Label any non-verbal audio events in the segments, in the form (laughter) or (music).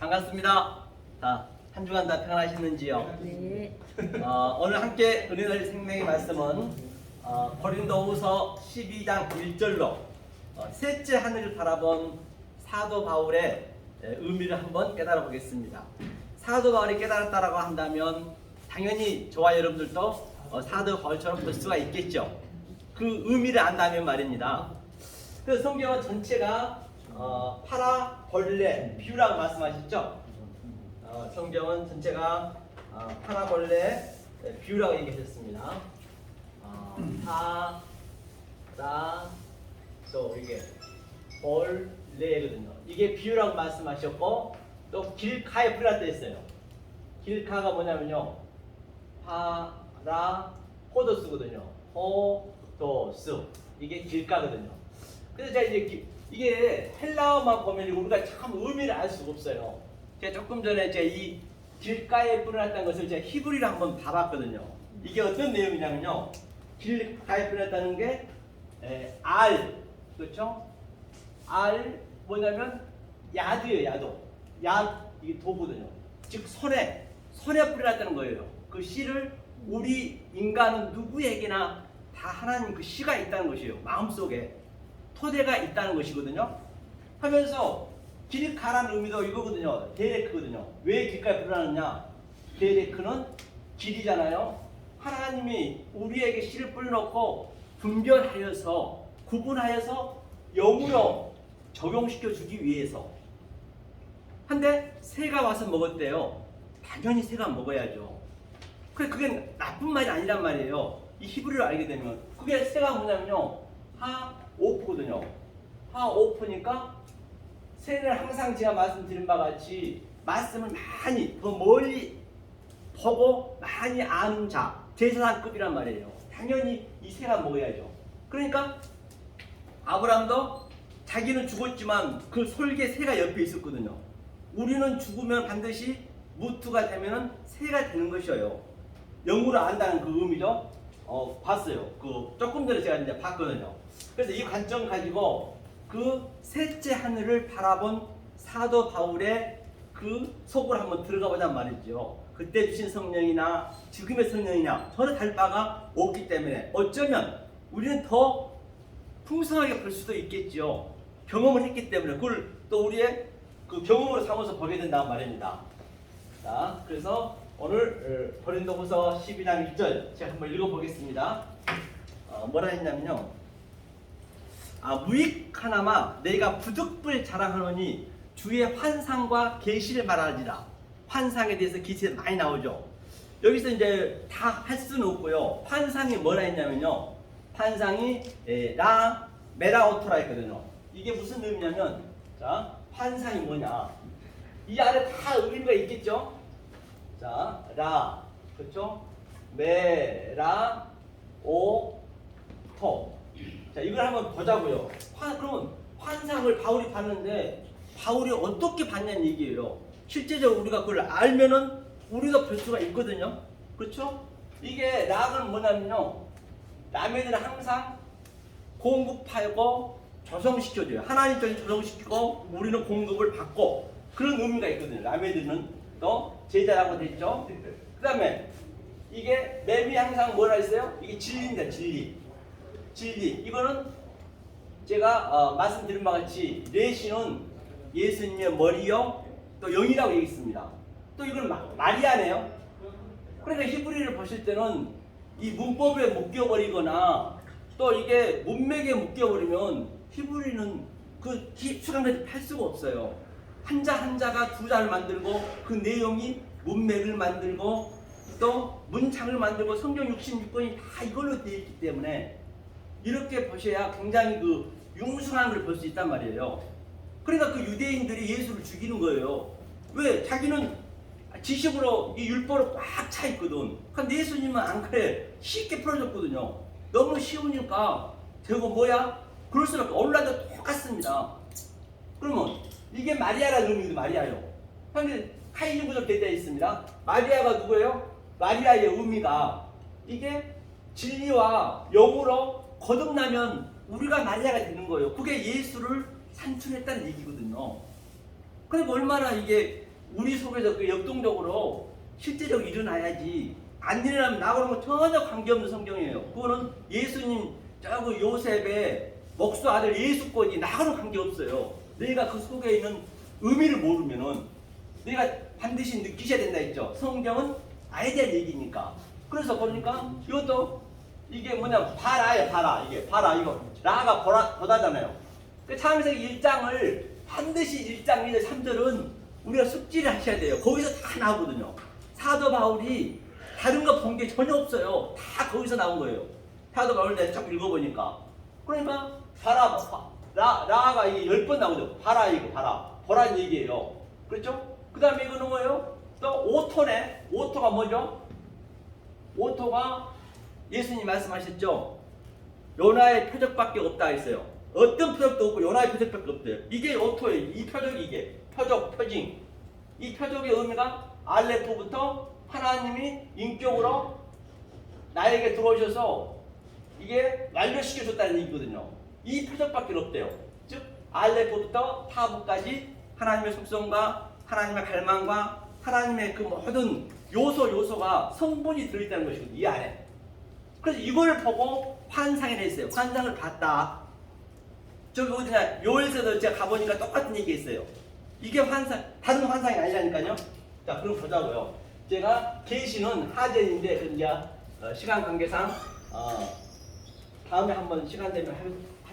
반갑습니다. 자, 한 주간 다 평안하셨는지요? 네. 어, 오늘 함께 은혜의 생명의 말씀은 어, 고린도후서 12장 1절로 어, 셋째 하늘을 바라본 사도 바울의 에, 의미를 한번 깨달아 보겠습니다. 사도 바울이 깨달았다라고 한다면 당연히 저와 여러분들도 어, 사도 바울처럼 볼 수가 있겠죠. 그 의미를 안다면 말입니다. 그 성경은 전체가 어, 파라 벌레 비유라고 말씀하셨죠. 어, 성경은 전체가 어, 파라 벌레 네, 비유라고 얘기하셨습니다. 어, 파 라 또 이게 벌레거든요. 이게 비유라고 말씀하셨고 또 길카에 풀렸다 했어요. 길카가 뭐냐면요. 파라 호도스거든요. 호도스 이게 길가거든요. 그래서 제가 이제 기- 이게 헬라어만 보면 우리가 참 의미를 알 수가 없어요. 제가 조금 전에 제가 이 길가에 뿌려놨다는 것을 제가 히브리로 한번 봐봤거든요. 이게 어떤 내용이냐면요. 길가에 뿌려놨다는 게 에, 알, 그렇죠? 알 뭐냐면 야드예요, 야도. 야 이게 도구거든요. 즉 손에 손에 뿌려놨다는 거예요. 그 씨를 우리 인간은 누구에게나 다 하나님 그 씨가 있다는 것이에요. 마음속에 토대가 있다는 것이거든요. 하면서 길 가라는 의미도 이거거든요. 데레크거든요. 왜 길가에 뿌려놨느냐? 데레크는 길이잖아요. 하나님이 우리에게 씨를 뿌려놓고 분별하여서 구분하여서 영으로 적용시켜 주기 위해서. 한데 새가 와서 먹었대요. 당연히 새가 먹어야죠. 그래 그게 나쁜 말이 아니란 말이에요. 이 히브리를 알게 되면 그게 새가 뭐냐면요 하 오프거든요. 하 오프니까 새는 항상 제가 말씀드린 바와 같이 말씀을 많이 더 멀리 보고 많이 아는 자 제사장급이란 말이에요. 당연히 이 새가 먹어야죠. 그러니까 아브라함도 자기는 죽었지만 그 솔개 새가 옆에 있었거든요. 우리는 죽으면 반드시 무트가 되면은 새가 되는 것이에요. 영으로 안다는 그 의미죠. 어, 봤어요. 그 조금 전에 제가 이제 봤거든요. 그래서 이 관점 가지고 그 셋째 하늘을 바라본 사도 바울의 그 속으로 한번 들어가 보자 말이죠. 그때 주신 성령이나 지금의 성령이나 전혀 다를 바가 없기 때문에 어쩌면 우리는 더 풍성하게 볼 수도 있겠죠. 경험을 했기 때문에 그걸 또 우리의 그 경험으로 삼아서 보게 된다는 말입니다. 자, 그래서 오늘 어, 고린도후서 12장 1절 제가 한번 읽어보겠습니다. 어, 뭐라 했냐면요. 아, 무익하나마 내가 부득불 자랑하노니 주의 환상과 계시를 말하지라. 환상에 대해서 기세 많이 나오죠. 여기서 이제 다 할 수는 없고요. 환상이 뭐라 했냐면요. 환상이 에, 라 메라오토라 했거든요. 이게 무슨 의미냐면 자 환상이 뭐냐? 이 안에 다 의미가 있겠죠. 자, 라, 그렇죠? 메 라, 오, 토. 자, 이걸 한번 보자고요. 환, 그러면 환상을 바울이 봤는데 바울이 어떻게 봤냐는 얘기예요. 실제적으로 우리가 그걸 알면은 우리가 볼 수가 있거든요. 그렇죠? 이게 락은 뭐냐면요. 남에들은 항상 공급하고 조성시켜줘요. 하나님 쪽에 조성시키고 우리는 공급을 받고 그런 의미가 있거든요. 남에들은 또 제자라고 됐죠. 그 다음에 이게 맵이 항상 뭐라 했어요? 이게 진리입니다. 진리. 진리. 이거는 제가 어, 말씀드린 바와 같이 레시는 예수님의 머리요 또 영이라고 얘기했습니다. 또 이건 마, 마리아네요. 그러니까 히브리를 보실 때는 이 문법에 묶여버리거나 또 이게 문맥에 묶여버리면 히브리는 그 수강까지 팔 수가 없어요. 한자 한자가 두 자를 만들고 그 내용이 문맥을 만들고 또 문창을 만들고 성경 66권이 다 이걸로 되어 있기 때문에 이렇게 보셔야 굉장히 그 융숭한 걸 볼 수 있단 말이에요. 그러니까 그 유대인들이 예수를 죽이는 거예요. 왜? 자기는 지식으로 이 율법으로 꽉 차 있거든. 근데 예수님은 안 그래. 쉽게 풀어줬거든요. 너무 쉬우니까 되고 뭐야? 그럴 수밖에 올라도 똑같습니다. 그러면 이게 마리아라는 의미도 마리아요. 근데 카이니 구절 되어 있습니다. 마리아가 누구예요? 마리아의 의미가 이게 진리와 영으로 거듭나면 우리가 마리아가 되는 거예요. 그게 예수를 산출했다는 얘기거든요. 그러니까 얼마나 이게 우리 속에서 그 역동적으로 실제적으로 일어나야지 안 일어나면 나하고는 뭐 전혀 관계없는 성경이에요. 그거는 예수님 저그 요셉의 목수 아들 예수권이 나하고는 관계없어요. 내가 그 속에 있는 의미를 모르면은 내가 반드시 느끼셔야 된다 했죠. 성경은 아에 대한 얘기니까. 그래서 보니까 이것도 이게 뭐냐 봐라요 봐라 이게 봐라 이거 라가 보라 보다잖아요. 그 창세기 1장을 반드시 1장 1절 3절은 우리가 숙지를 하셔야 돼요. 거기서 다 나오거든요. 사도 바울이 다른 거 본 게 전혀 없어요. 다 거기서 나온 거예요. 사도 바울 내가 쫙 읽어보니까 그러니까 봐, 라 라가 이게 열 번 나오죠. 봐라 이거 봐라 보라는 얘기예요. 그렇죠? 그 다음에 이거는 뭐예요? 또 오토네. 오토가 뭐죠? 오토가 예수님 말씀하셨죠. 요나의 표적밖에 없다 했어요. 어떤 표적도 없고 요나의 표적밖에 없대요. 이게 오토예요. 이 표적이 이게 표적, 표징. 이 표적의 의미가 알레프부터 하나님이 인격으로 나에게 들어오셔서 이게 완료시켜줬다는 얘기거든요. 이 표적밖에 없대요. 즉 알레프부터 타부까지 하나님의 속성과 하나님의 갈망과 하나님의 그 모든 요소 요소가 성분이 들어있다는 것이거든요. 이 안에. 그래서 이걸 보고 환상을 했어요. 환상을 봤다. 저기 어디냐 요엘서도 제가 가보니까 똑같은 얘기 했어요. 이게 환상 다른 환상이 아니라니까요. 자 그럼 보자고요. 제가 계시는 하전인데 그 이제 어, 시간 관계상 어, 다음에 한번 시간 되면 하,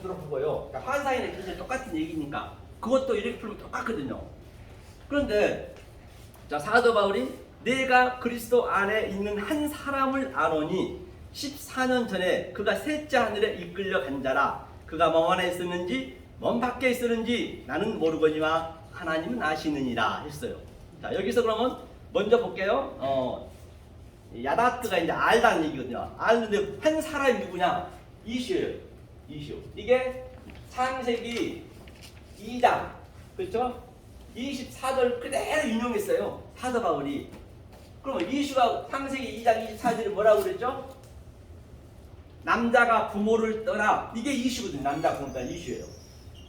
하도록 하고요. 그러니까 환상이나 계시 똑같은 얘기니까 그것도 이렇게 풀면 똑같거든요. 그런데 자 사도 바울이 내가 그리스도 안에 있는 한 사람을 아노니 14년 전에 그가 셋째 하늘에 이끌려 간 자라 그가 몸 안에 있었는지 몸 밖에 있었는지 나는 모르거니와 하나님은 아시느니라 했어요. 자 여기서 그러면 먼저 볼게요. 어, 야다트가 이제 알다는 얘기거든요. 알는데 한 사람이 누구냐? 이슈예요. 이슈. 이게 창세기 2장 그렇죠? 24절 그대로 인용했어요. 사도 바울이. 그러면 이슈가 창세기 2장 24절에 뭐라고 그랬죠? 남자가 부모를 떠나 이게 이슈거든요. 남자 부모를 떠나 이슈예요.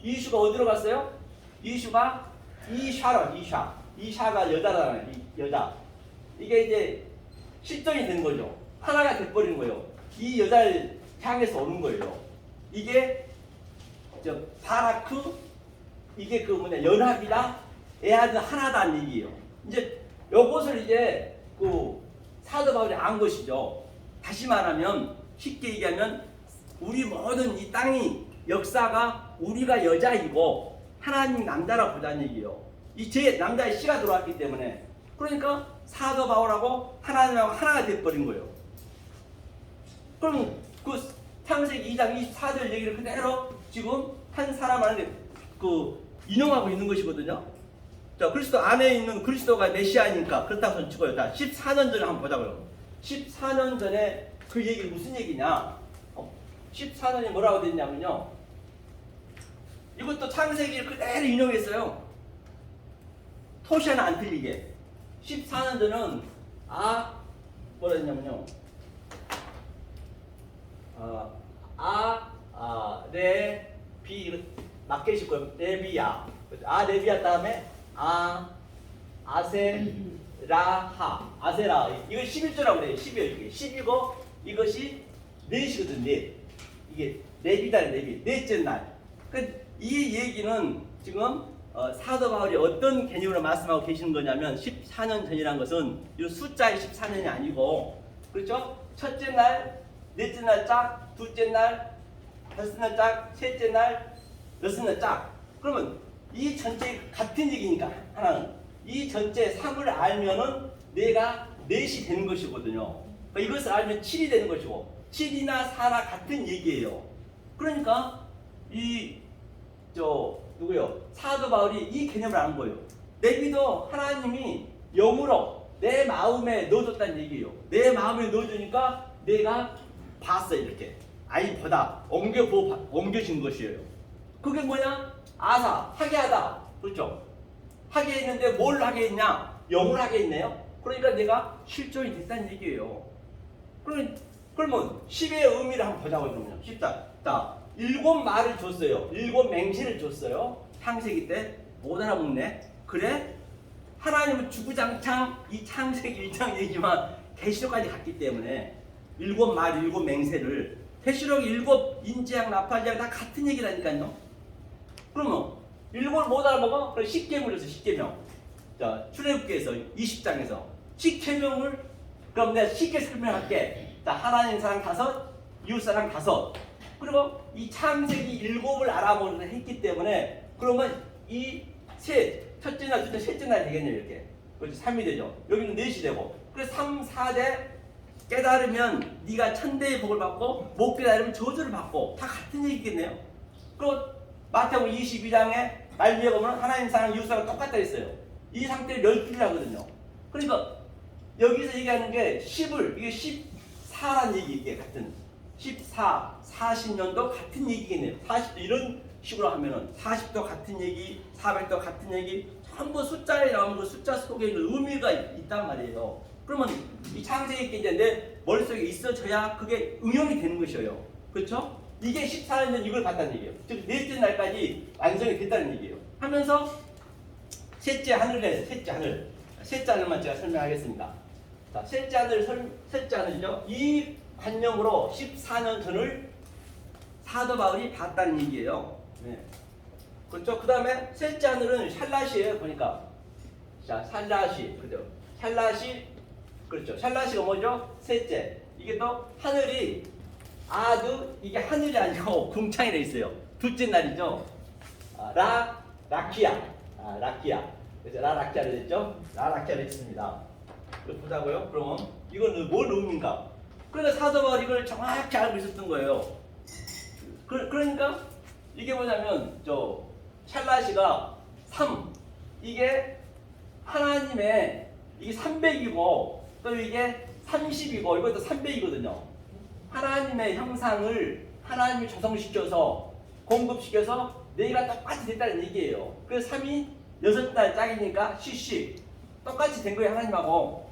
이슈가 어디로 갔어요? 이슈가 이샤로 이샤. 이샤가 여자잖아요. 이 여자. 이게 이제 실존이 된 거죠. 하나가 돼버린 거예요. 이 여자를 향해서 오는 거예요. 이게 저 바라크 이게 그 뭐냐 연합이다 애아들 하나다는 얘기예요. 이제 요것을 이제 그 사도 바울이 안 것이죠. 다시 말하면 쉽게 얘기하면 우리 모든 이 땅이 역사가 우리가 여자이고 하나님 남자라 보자는 얘기예요. 이 제 남자의 씨가 들어왔기 때문에 그러니까 사도 바울하고 하나님하고 하나가 돼버린 거예요. 그럼 그 창세기 2장 24절 얘기를 그대로 지금 한 사람 안에 그 인용하고 있는 것이거든요. 자, 그리스도 안에 있는 그리스도가 메시아니까 그렇다고 저는 치고요. 자, 14년 전에 한번 보자고요. 14년 전에 그 얘기 무슨 얘기냐? 어, 14년이 뭐라고 됐냐면요. 이것도 창세기를 그대로 인용했어요. 토시아는 안 틀리게. 14년 전은 아 뭐라 했냐면요. 어, 아, 아, 레, 비, 맞게 실 거예요. 레비야. 아, 레비야 다음에 아, 아세, 라, 하. 아세라. 이거 11조라고 그래요. 12요, 이게. 10이고, 이것이 넷이거든, 넷. 이게 레비다, 레비. 넷째 날. 그, 이 얘기는 지금 어, 사도 바울이 어떤 개념으로 말씀하고 계시는 거냐면 14년 전이라는 것은 이 숫자의 14년이 아니고 그렇죠? 첫째 날, 넷째 날 짝, 둘째 날, 다섯 날 짝, 셋째 날, 여섯 날 짝. 그러면 이 전체 같은 얘기니까 하나는 이 전체 3을 알면은 내가 넷이 되는 것이거든요. 그러니까 이것을 알면 7이 되는 것이고 7이나 4나 같은 얘기예요. 그러니까 이 저 누구요? 사도 바울이 이 개념을 안 거예요. 내비도 하나님이 영으로 내 마음에 넣어줬다는 얘기예요. 내 마음에 넣어주니까 내가 봤어 이렇게 아이보다 옮겨 보 옮겨진 것이에요. 그게 뭐냐? 아사 하게 하다 그렇죠? 하게 했는데 뭘 하게 했냐? 영을 하게 했네요. 그러니까 내가 실존이 됐다는 얘기예요. 그러면 그러면 10의 의미를 한번 보자고 그러면 쉽다. 자, 일곱 말을 줬어요. 일곱 맹세를 줬어요. 창세기 때 못 알아먹네. 그래? 하나님은 주구장창 이 창세기 1장 얘기만 계시록까지 갔기 때문에 일곱 말 일곱 맹세를 계시록 일곱 인지학 나팔지학 다 같은 얘기라니까요. 그러면 일곱 못 알아먹어? 그럼 십계명에서 십계명. 자 출애굽기에서 20장에서 십계명을 그럼 내가 쉽게 설명할게. 자 하나님 사랑 다섯, 이웃 사랑 다섯. 그리고 이 창세기 일곱을 알아보는 했기 때문에 그러면 이셋 첫째 날, 둘째, 셋째 날 되겠네요 이렇게. 그렇지 3이 되죠. 여기는 넷이 되고. 그래서 3, 4대 깨달으면 네가 천대의 복을 받고 못 깨달으면 저주를 받고 다 같은 얘기겠네요. 그리고 마태복음 22장에 말미에 보면 하나님 사랑 이웃 사랑 똑같다 했어요. 이 상태를 열기를 하거든요. 그러니까 여기서 얘기하는 게 10을 이게 14란 얘기 이게 같은 14, 40년도 같은 얘기겠네요. 40도 이런 식으로 하면은 40도 같은 얘기, 400도 같은 얘기 전부 숫자에 나오는 그 숫자 속에 있는 의미가 있- 있단 말이에요. 그러면 이 창세기 이제 내 머릿속에 있어져야 그게 응용이 되는 것이에요. 그렇죠? 이게 14년 이걸 봤다는 얘기예요. 즉 넷째 날까지 완성이 됐다는 얘기예요. 하면서 셋째 하늘에 셋째 하늘 셋째 하늘만 제가 설명하겠습니다. 자, 셋째 하늘 설, 셋째 하늘이죠. 이 관념으로 14년 전을 사도 바울이 봤다는 얘기예요. 네. 그렇죠. 그 다음에 셋째 하늘은 샬라시예요. 보니까 자 샬라시 그죠. 샬라시 그렇죠. 샬라시가 뭐죠? 셋째. 이게 또 하늘이 아드 이게 하늘이 아니고 (laughs) 궁창이 돼 있어요. 둘째 날이죠. 아, 라 라키아 아, 라키아 그래서 라 라키아를 했죠. 라 라키아를 했습니다. 보자고요. 그러면 이건 뭘 의미인가? 그러니까 사도 바울 이걸 정확히 알고 있었던 거예요. 그, 그러니까 이게 뭐냐면 저 샬라시가 3 이게 하나님의 이게 300이고 또 이게 30이고 이것도 300이거든요. 하나님의 형상을 하나님이 조성시켜서 공급시켜서 내가 똑같이 됐다는 얘기예요. 그래서 3이 여섯 달 짝이니까 10씩 똑같이 된 거예요 하나님하고.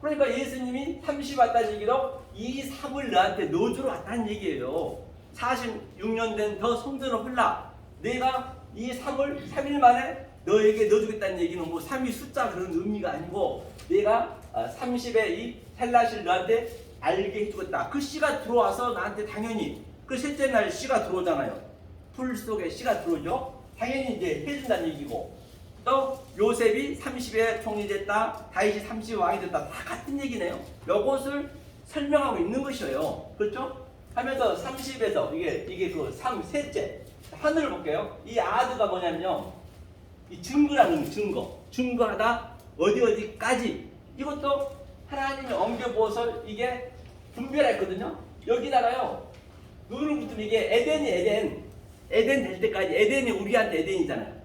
그러니까 예수님이 30 왔다는 얘기도 이 3을 너한테 넣어주러 왔다는 얘기예요. 46년 된 더 성전을 홀라 내가 이 3을 3일 만에 너에게 넣어주겠다는 얘기는 뭐 3이 숫자 그런 의미가 아니고 내가 30의 이 헬라시를 너한테 알게 해주겠다. 그 씨가 들어와서 나한테 당연히 그 셋째 날 씨가 들어오잖아요. 풀 속에 씨가 들어오죠. 당연히 이제 해준다는 얘기고 또 요셉이 30에 총리 됐다. 다윗이 30에 왕이 됐다. 다 같은 얘기네요. 요것을 설명하고 있는 것이에요. 그렇죠? 하면서 30에서 이게 이게 그 3, 셋째 하늘을 볼게요. 이 아드가 뭐냐면요. 이 증거라는 증거. 증거하다 어디 어디까지 이것도 하나님의 엉겨 부어서 이게 분별했거든요. 여기다가요. 눈을 붙으면 이게 에덴이 에덴. 에덴 될 때까지 에덴이 우리한테 에덴이잖아요.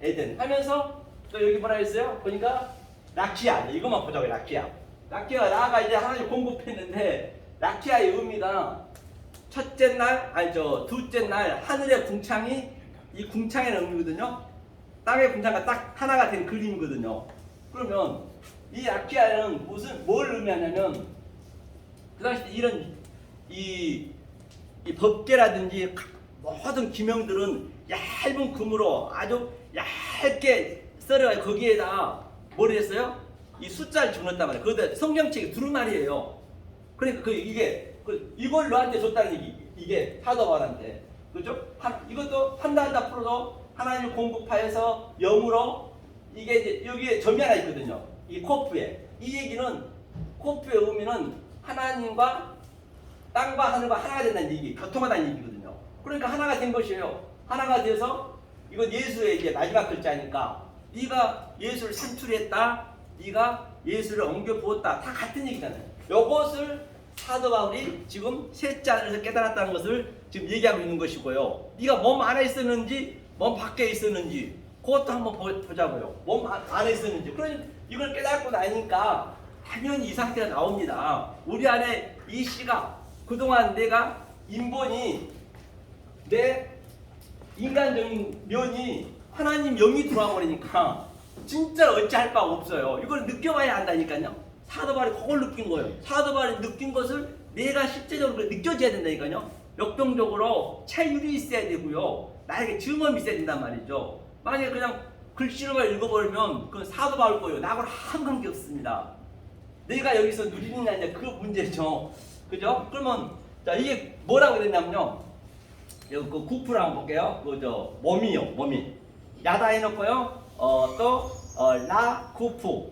에덴 하면서 또 여기 뭐라 했어요? 보니까 라키아 이것만 보자고요. 라키아. 라키아 나가 이제 하나님 공급했는데 라키아의 의미가 첫째 날 아니 저 둘째 날 하늘의 궁창이 이 궁창의 의미거든요. 땅의 궁창과 딱 하나가 된 그림이거든요. 그러면 이 라키아는 무슨 뭘 의미하냐면 그 당시 때 이런 이, 이 법계라든지 모든 기명들은 얇은 금으로 아주 얇게 썰어가 거기에다 뭘 했어요? 이 숫자를 적었단 말이에요. 그거다 성경책에 두루마리예요. 그러니까 그 이게 그 이걸 너한테 줬다는 얘기 이게 사도바한테 그죠? 한, 이것도 판단다 풀어도 하나님 공급하여서 영으로 이게 이제 여기에 점이 하나 있거든요. 이 코프에 이 얘기는 코프의 의미는 하나님과 땅과 하늘과 하나가 된다는 얘기, 교통하다는 얘기거든요. 그러니까 하나가 된 것이에요. 하나가 돼서 이건 예수의 이제 마지막 글자니까 네가 예수를 산출했다, 네가 예수를 옮겨 부었다, 다 같은 얘기잖아요. 이것을 사도 바울이 지금 셋째 안에서 깨달았다는 것을 지금 얘기하고 있는 것이고요. 네가 몸 안에 있었는지 몸 밖에 있었는지 그것도 한번 보- 보자고요. 몸 안- 안에 있었는지. 그러니 이걸 깨닫고 나니까 당연히 이 상태가 나옵니다. 우리 안에 이 씨가 그동안 내가 인본이 내 인간적인 면이 하나님 영이 들어와 버리니까 진짜 어찌할 바가 없어요. 이걸 느껴봐야 한다니까요. 사도발이 그걸 느낀 거예요. 사도발이 느낀 것을 내가 실제적으로 느껴져야 된다니까요. 역동적으로 체율이 있어야 되고요. 나에게 증언이 있어야 된단 말이죠. 만약에 그냥 글씨로만 읽어버리면 그건 사도 바울 거예요. 나하고는 한 관계 없습니다. 내가 여기서 누리느냐 이제 그 문제죠. 그죠? 그러면 자 이게 뭐라고 그랬냐면요. 여기 그 구프를 한번 볼게요. 그저 몸이요, 몸이. 야다 해놓고요. 어또 어, 라 구프.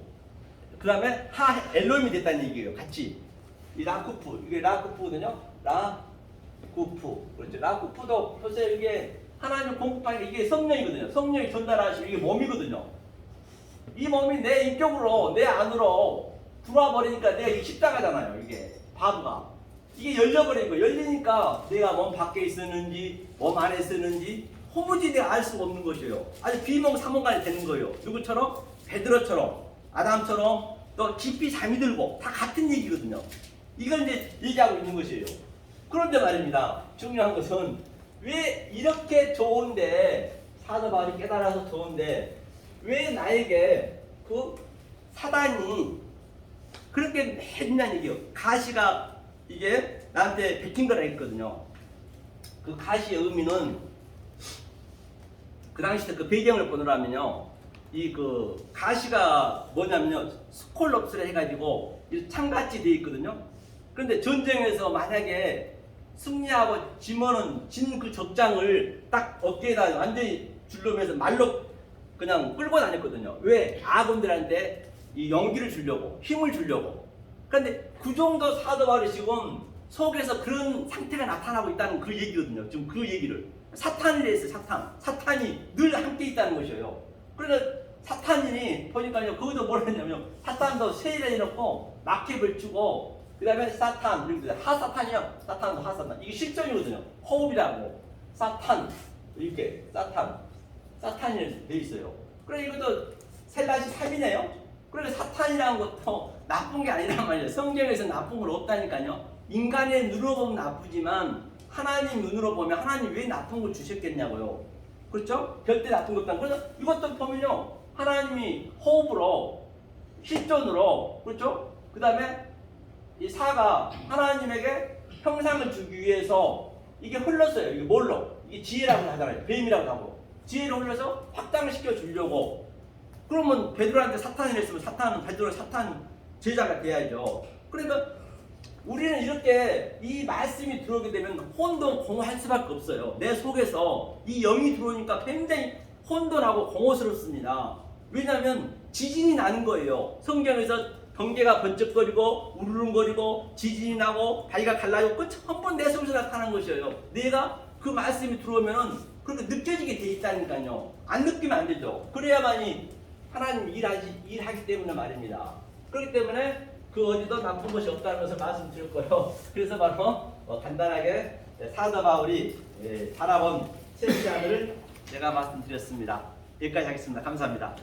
그 다음에 하 엘로임이 됐다는 얘기예요. 같이 이 라쿠프 이게 라쿠프거든요. 라쿠프 그렇죠. 라쿠프도 보세요. 이게 하나님 공급하는 게 이게 성령이거든요. 성령이 전달하시는 이게 몸이거든요. 이 몸이 내 인격으로 내 안으로 들어와 버리니까 내가 이 십자가잖아요. 이게 바보가 이게 열려버린 거 열리니까 내가 몸 밖에 있었는지 몸 안에 있었는지 호무지 내가 알 수가 없는 것이에요. 아주 비몽사몽간이 되는 거예요. 누구처럼 베드로처럼 아담처럼 또 깊이 잠이 들고 다 같은 얘기거든요. 이걸 이제 얘기하고 있는 것이에요. 그런데 말입니다. 중요한 것은 왜 이렇게 좋은데 사도 바울이 깨달아서 좋은데 왜 나에게 그 사단이 그렇게 했냐는 얘기예요. 가시가 이게 나한테 베낀 거라 했거든요. 그 가시의 의미는 그 당시 때그 배경을 보느라면요. 이 그 가시가 뭐냐면요. 스콜럽스를 해가지고 이 창같이 돼 있거든요. 그런데 전쟁에서 만약에 승리하고 지면은 진그 적장을 딱 어깨에다 완전히 줄름해서 말로 그냥 끌고 다녔거든요. 왜? 아군들한테 이 용기를 주려고, 힘을 주려고. 그런데 그 정도 사도 바울이 지금 속에서 그런 상태가 나타나고 있다는 그 얘기거든요. 지금 그 얘기를. 사탄이라 했어요, 사탄. 사탄이 늘 함께 있다는 것이에요. 그러니까 사탄이 보니까요, 거기도 뭘 했냐면, 사탄도 세일해 해놓고, 마켓을 주고, 그 다음에 사탄, 이렇게. 하사탄이요. 사탄도 하사탄. 이게 실정이거든요. 호흡이라고. 사탄. 이렇게, 사탄. 사탄이 돼 있어요. 그래 이것도 셀라시 3이네요. 그래서 사탄이라는 것도 (laughs) 나쁜 게 아니란 말이에요. 성경에서 나쁜 건 없다니까요. 인간의 눈으로 보면 나쁘지만 하나님 눈으로 보면 하나님 왜 나쁜 걸 주셨겠냐고요. 그렇죠? 절대 나쁜 것도 아니고 그래서 이것도 보면요. 하나님이 호흡으로 실존으로 그렇죠? 그 다음에 이 사가 하나님에게 형상을 주기 위해서 이게 흘렀어요. 이게 뭘로? 이게 지혜라고 하잖아요. 뱀이라고 하고. 지혜를 흘려서 확장을 시켜 주려고. 그러면 베드로한테 사탄이 했으면 사탄은 베드로 사탄 제자가 돼야죠. 그러니까 우리는 이렇게 이 말씀이 들어오게 되면 혼돈 공허할 수밖에 없어요. 내 속에서 이 영이 들어오니까 굉장히 혼돈하고 공허스럽습니다. 왜냐하면 지진이 나는 거예요. 성경에서 번개가 번쩍거리고 우르릉거리고 지진이 나고 다리가 갈라지고 그 전부 내 속에서 나타나는 것이에요. 내가 그 말씀이 들어오면은 그렇게 느껴지게 돼 있다니까요. 안 느끼면 안 되죠. 그래야만이 하나님 일하지 일하기 때문에 말입니다. 그렇기 때문에 그 어디도 나쁜 것이 없다는 것을 말씀드릴 거예요. (laughs) 그래서 바로 어, 간단하게 사도 바울이 예, 바라본 세시안을 제가 말씀드렸습니다. 여기까지 하겠습니다. 감사합니다.